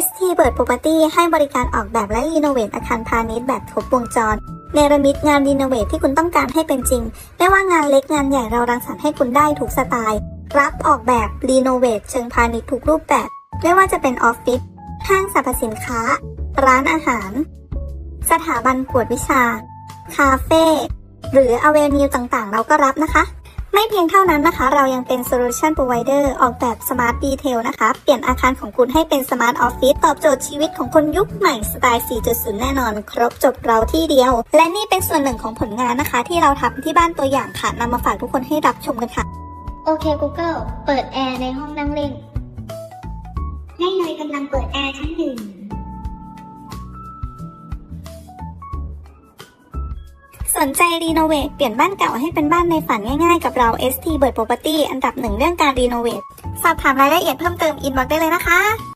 ST Bird Property ให้บริการออกแบบและรีโนเวทอาคารพาณิชย์แบบครบวงจร เนรมิตงานรีโนเวทที่คุณต้องการให้เป็นจริง ไม่ว่างานเล็กงานใหญ่เรารังสรรค์ให้คุณได้ทุกสไตล์ รับออกแบบรีโนเวทเชิงพาณิชย์ทุกรูปแบบ ไม่ว่าจะเป็นออฟฟิศ ห้างสรรพสินค้า ร้านอาหาร สถาบันกวดวิชา คาเฟ่ หรืออเวนิวต่างๆ เราก็รับนะคะ ไม่เพียงเท่านั้นนะคะ เรายังเป็น Solution Provider ออกแบบ Smart Detail นะคะ เปลี่ยนอาคารของคุณให้เป็น Smart Office ตอบโจทย์ชีวิตของคนยุคใหม่สไตล์ 4.0 แน่นอน ครบจบเราที่เดียว และนี่เป็นส่วนหนึ่งของผลงานนะคะ ที่เราทำที่บ้านตัวอย่างค่ะนำมาฝากทุกคนให้รับชมกันค่ะ โอเค Google เปิดแอร์ในห้องนั่งเล่น ให้เลยกำลังเปิดแอร์ นใจรีโนเวทเปลี่ยนบ้านเก่าให้เป็นบ้านในฝันง่ายๆ กับเรา ST Bird Property อันดับหนึ่งเรื่องการรีโนเวทสอบถามรายละเอียดเพิ่มเติมอินบ็อกได้เลยนะคะ